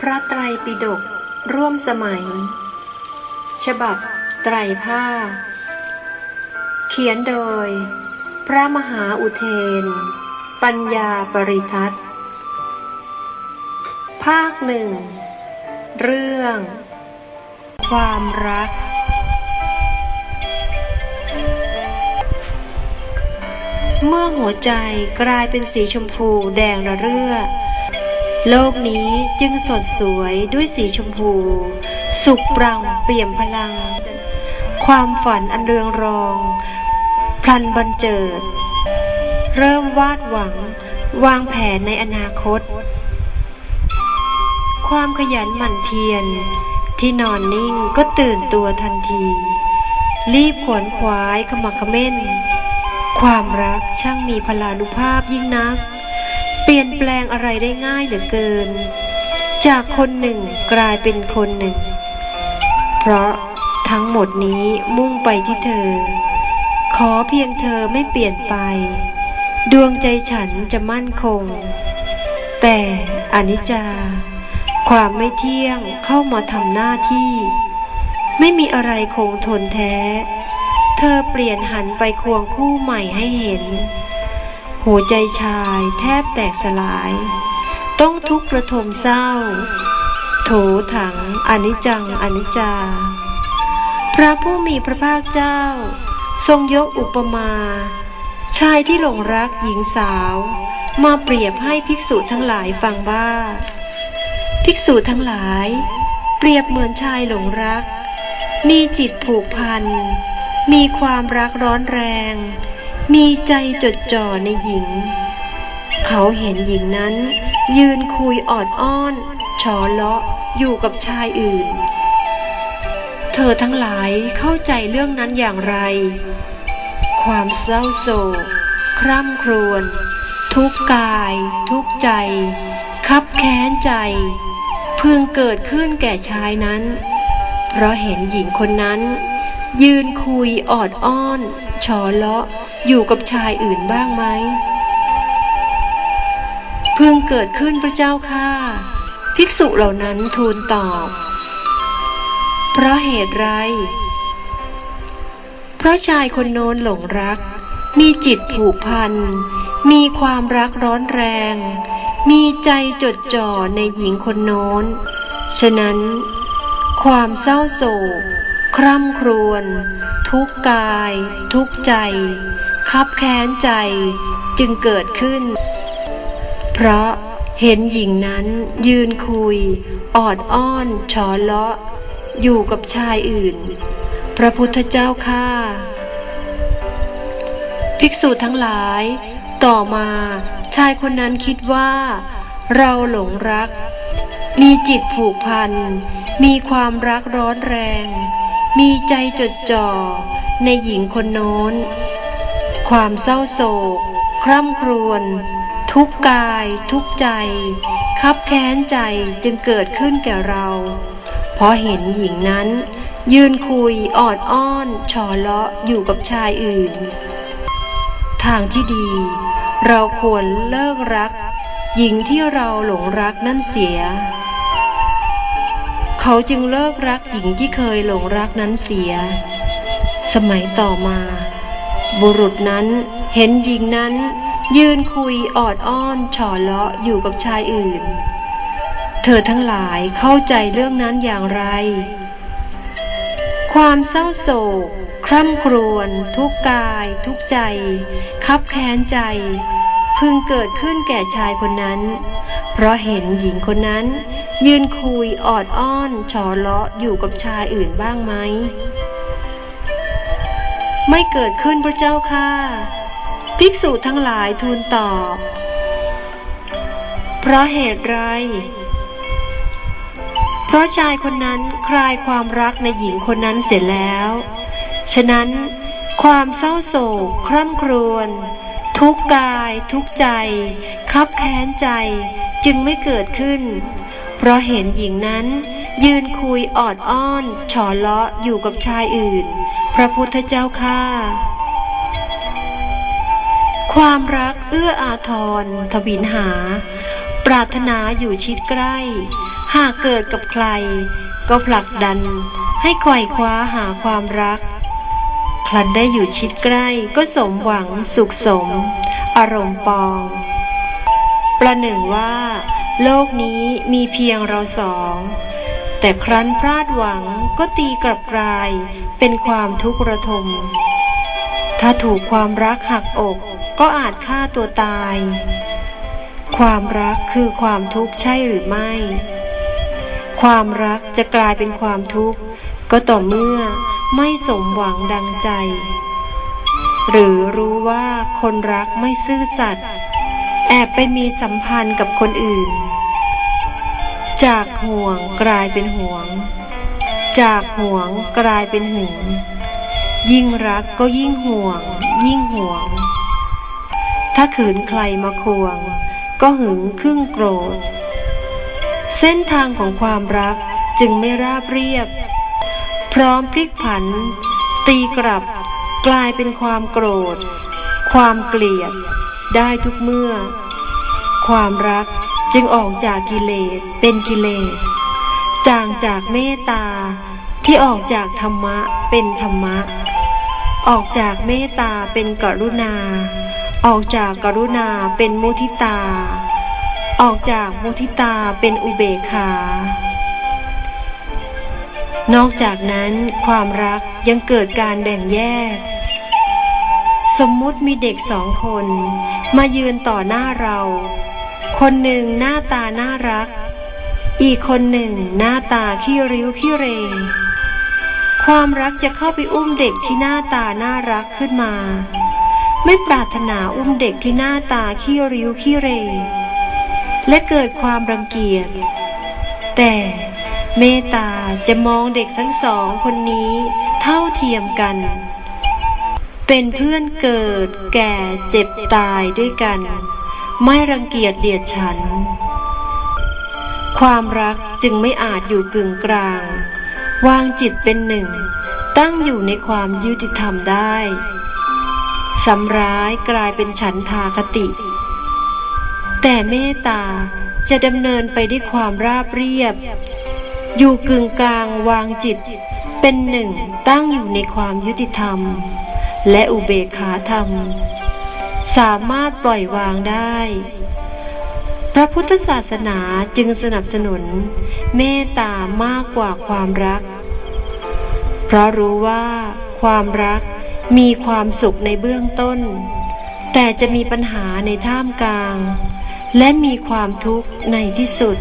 พระไตรปิฎกร่วมสมัย ฉบับไตรภาคเขียนโดย พระมหาอุเทน ปัญญาปริทัศภาคหนึ่ง เรื่อง ความรัก เมื่อหัวใจกลายเป็นสีชมพูแดงระเรื่อ โลกนี้จึงสดสวยด้วยสีชมพู สุขปรังเปี่ยมพลัง ความฝันอันเรืองรอง พลันบันเจิด เริ่มวาดหวัง วางแผนในอนาคต ความขยันหมั่นเพียร ที่นอนนิ่งก็ตื่นตัวทันที รีบขวนขวายขมักขม้น ความรักช่างมีพลานุภาพยิ่งนัก เปลี่ยนแปลงอะไรได้ง่ายเหลือเกิน จากคนหนึ่งกลายเป็นคนหนึ่ง เพราะทั้งหมดนี้มุ่งไปที่เธอ ขอเพียงเธอไม่เปลี่ยนไป ดวงใจฉันจะมั่นคง แต่อนิจจา ความไม่เที่ยงเข้ามาทำหน้าที่ ไม่มีอะไรคงทนแท้ เธอเปลี่ยนหันไปควงคู่ใหม่ให้เห็น หัวใจชายแทบแตกสลาย ต้องทุกข์ระทมเศร้า โถถังอนิจจังอนิจจา พระผู้มีพระภาคเจ้า ทรงยกอุปมา ชายที่หลงรักหญิงสาว มาเปรียบให้ภิกษุทั้งหลายฟังว่า ภิกษุทั้งหลาย เปรียบเหมือนชายหลงรัก มีจิตผูกพัน มีความรักร้อนแรง มีใจจดจ่อในหญิง เขาเห็นหญิงนั้น ยืนคุยออดอ้อนฉอเลาะอยู่กับชายอื่น เธอทั้งหลายเข้าใจเรื่องนั้นอย่างไร ความเศร้าโศก คร่ำครวญทุกกาย ทุกใจ คับแค้นใจพิ่งเกิดขึ้นแก่ชายนั้น เพราะเห็นหญิงคนนั้น ยืนคุยออดอ้อน ฉอเลาะอยู่กับชายอื่นบ้างไหมเพิ่งเกิดขึ้นพระเจ้าค่ะ ภิกษุเหล่านั้นทูลตอบ เพราะเหตุไร เพราะชายคนโน้นหลงรัก มีจิตผูกพัน มีความรักร้อนแรง มีใจจดจ่อในหญิงคนโน้น ฉะนั้น ความเศร้าโศก คร่ำครวญทุกกาย ทุกใจ คับแค้นใจจึงเกิดขึ้น เพราะเห็นหญิงนั้นยืนคุย ออดอ้อนฉอเลาะ อยู่กับชายอื่น พระพุทธเจ้าข้าภิกษุทั้งหลาย ต่อมาชายคนนั้นคิดว่า เราหลงรัก มีจิตผูกพัน มีความรักร้อนแรง มีใจจดจ่อในหญิงคนโน้น ความเศร้าโศก คร่ำครวญทุกกาย ทุกใจ คับแค้นใจจึงเกิดขึ้นแก่เรา เพราะเห็นหญิงนั้น ยืนคุยออดอ้อนฉอเลาะอยู่กับชายอื่น ทางที่ดี เราควรเลิกรัก หญิงที่เราหลงรักนั่นเสีย เขาจึงเลิกรักหญิงที่เคยหลงรักนั้นเสีย สมัยต่อมา บุรุษนั้นเห็นหญิงนั้น ยืนคุยออดอ้อนฉอเลาะอยู่กับชายอื่น เธอทั้งหลายเข้าใจเรื่องนั้นอย่างไร ความเศร้าโศกคร่ำครวญทุกกาย ทุกใจ คับแค้นใจ พึงเกิดขึ้นแก่ชายคนนั้น เพราะเห็นหญิงคนนั้น ยืนคุยออดอ้อนฉอเลาะอยู่กับชายอื่นบ้างไหม ไม่เกิดขึ้นพระเจ้าค่ะภิกษุทั้งหลายทูลตอบ เพราะเหตุไร เพราะชายคนนั้นคลายความรักในหญิงคนนั้นเสร็จแล้ว ฉะนั้นความเศร้าโศกคร่ำครวญทุกกายทุกใจ คับแค้นใจ จึงไม่เกิดขึ้น เพราะเห็นหญิงนั้นยืนคุยออดอ้อนฉอเลาะอยู่กับชายอื่น พระพุทธเจ้าข้าความรักเอื้ออาทรทวินหา ปรารถนาอยู่ชิดใกล้ หากเกิดกับใคร ก็ผลักดันให้ไขว่คว้าหาความรัก คลันได้อยู่ชิดใกล้ก็สมหวังสุขสม อารมณ์ปอง ประหนึ่งว่า โลกนี้มีเพียงเราสอง แต่ครั้นพลาดหวังก็ตีกลับกลาย เป็นความทุกข์ระทม ถ้าถูกความรักหักอกก็อาจฆ่าตัวตาย ความรักคือความทุกข์ใช่หรือไม่ ความรักจะกลายเป็นความทุกข์ ก็ต่อเมื่อไม่สมหวังดังใจ หรือรู้ว่าคนรักไม่ซื่อสัตย์ แอบไปมีสัมพันธ์กับคนอื่น จากห่วงกลายเป็นห่วง จากห่วงกลายเป็นหึง ยิ่งรักก็ยิ่งห่วง ยิ่งห่วง ถ้าขืนใครมาควง ก็หึงครึ่งโกรธ เส้นทางของความรักจึงไม่ราบเรียบ พร้อมพลิกผัน ตีกลับ กลายเป็นความโกรธ ความเกลียด ได้ทุกเมื่อ ความรักจึงออกจากกิเลสเป็นกิเลสจางจากเมตตาที่ออกจากธรรมะเป็นธรรมะ ออกจากเมตตาเป็นกรุณา ออกจากกรุณาเป็นมุทิตา ออกจากมุทิตาเป็นอุเบกขา นอกจากนั้นความรักยังเกิดการแบ่งแยก สมมุติมีเด็กสองคน มายืนต่อหน้าเรา คนหนึ่งหน้าตาน่ารัก อีกคนหนึ่งหน้าตาขี้ริ้วขี้เร ความรักจะเข้าไปอุ้มเด็กที่หน้าตาน่ารักขึ้นมา ไม่ปรารถนาอุ้มเด็กที่หน้าตาขี้ริ้วขี้เร และเกิดความรังเกียจ แต่เมตตาจะมองเด็กทั้งสองคนนี้เท่าเทียมกัน เป็นเพื่อนเกิดแก่เจ็บตายด้วยกัน ไม่รังเกียจเดียดฉัน ความรักจึงไม่อาจอยู่กึ่งกลาง วางจิตเป็นหนึ่ง ตั้งอยู่ในความยุติธรรมได้สำร้ายกลายเป็นฉันทาคติ แต่เมตตาจะดำเนินไปด้วยความราบเรียบ อยู่กึ่งกลางวางจิต เป็นหนึ่งตั้งอยู่ในความยุติธรรม และอุเบกขาธรรม สามารถปล่อยวางได้ พระพุทธศาสนาจึงสนับสนุน เมตตามากกว่าความรัก เพราะรู้ว่า ความรักมีความสุขในเบื้องต้น แต่จะมีปัญหาในท่ามกลาง และมีความทุกข์ในที่สุด